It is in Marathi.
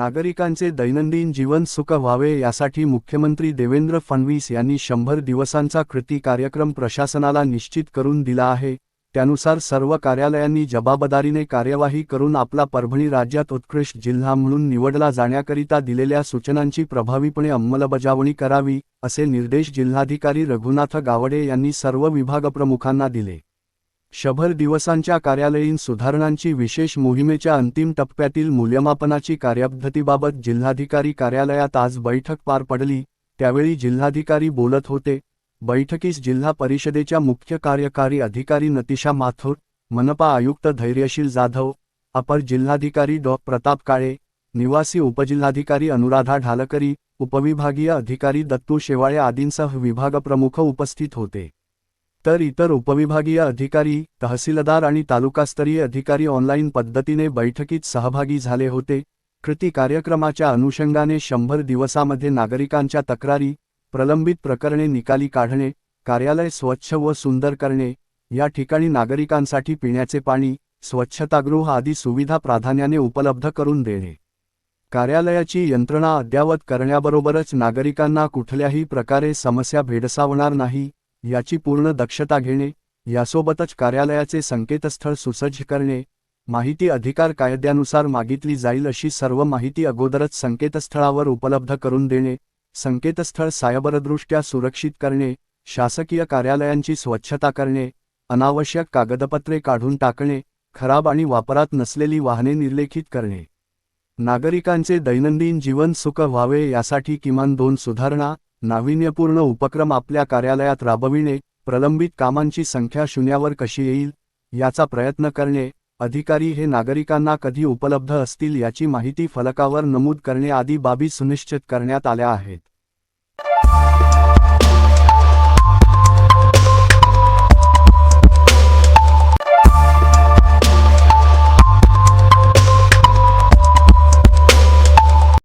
नागरिकांचे दैनंदिन जीवन सुख व्हावे यासाठी मुख्यमंत्री देवेंद्र फडणवीस यांनी शंभर दिवसांचा कृती कार्यक्रम प्रशासनाला निश्चित करून दिला आहे. त्यानुसार सर्व कार्यालयांनी जबाबदारीने कार्यवाही करून आपला परभणी राज्यात उत्कृष्ट जिल्हा म्हणून निवडला जाण्याकरिता दिलेल्या सूचनांची प्रभावीपणे अंमलबजावणी करावी असे निर्देश जिल्हाधिकारी रघुनाथ गावडे यांनी सर्व विभागप्रमुखांना दिले. शभर दिवसांच्या कार्यालयीन सुधारणांची विशेष मोहिमेच्या अंतिम टप्प्यातील मूल्यमापनाची कार्यपद्धतीबाबत जिल्हाधिकारी कार्यालयात आज बैठक पार पडली. त्यावेळी जिल्हाधिकारी बोलत होते. बैठकीस जिल्हा परिषदेच्या मुख्य कार्यकारी अधिकारी नतिशा माथुर मनपा आयुक्त धैर्यशील जाधव अपर जिल्हाधिकारी डॉ. प्रताप काळे निवासी उपजिल्हाधिकारी अनुराधा ढालकरी उपविभागीय अधिकारी दत्तू शेवाळे आदींसह विभागप्रमुख उपस्थित होते. तर इतर उपविभागीय अधिकारी तहसीलदार आणि तालुकास्तरीय अधिकारी ऑनलाईन पद्धतीने बैठकीत सहभागी झाले होते. कृती कार्यक्रमाच्या अनुषंगाने शंभर दिवसामध्ये नागरिकांच्या तक्रारी प्रलंबित प्रकरणे निकाली काढणे कार्यालय स्वच्छ व सुंदर करणे या ठिकाणी नागरिकांसाठी पिण्याचे पाणी स्वच्छतागृह आदी सुविधा प्राधान्याने उपलब्ध करून देणे. कार्यालयाची यंत्रणा अद्यावत करण्याबरोबरच नागरिकांना कुठल्याही प्रकारे समस्या भेडसावणार नाही. याची पूर्ण दक्षता घेणे यासोबतच कार्यालयाचे संकेतस्थळ सुसज्ज करणे माहिती अधिकार कायद्यानुसार मागितली जाईल अशी सर्व माहिती अगोदरच संकेतस्थळावर उपलब्ध करून देणे संकेतस्थळ सायबरदृष्ट्या सुरक्षित करणे शासकीय कार्यालयांची स्वच्छता करणे अनावश्यक कागदपत्रे काढून टाकणे खराब आणि वापरात नसलेली वाहने निर्लेखित करणे. नागरिकांचे दैनंदिन जीवन सुख व्हावे यासाठी किमान दोन सुधारणा नाविन्यपूर्ण उपक्रम आपल्या कार्यालयात राबविणे प्रलंबित कामांची संख्या शून्यावर कशी येईल याचा प्रयत्न करणे अधिकारी हे नागरिकांना कधी उपलब्ध असतील याची माहिती फलकावर नमूद करणे आदी बाबी सुनिश्चित करण्यात आल्या आहेत.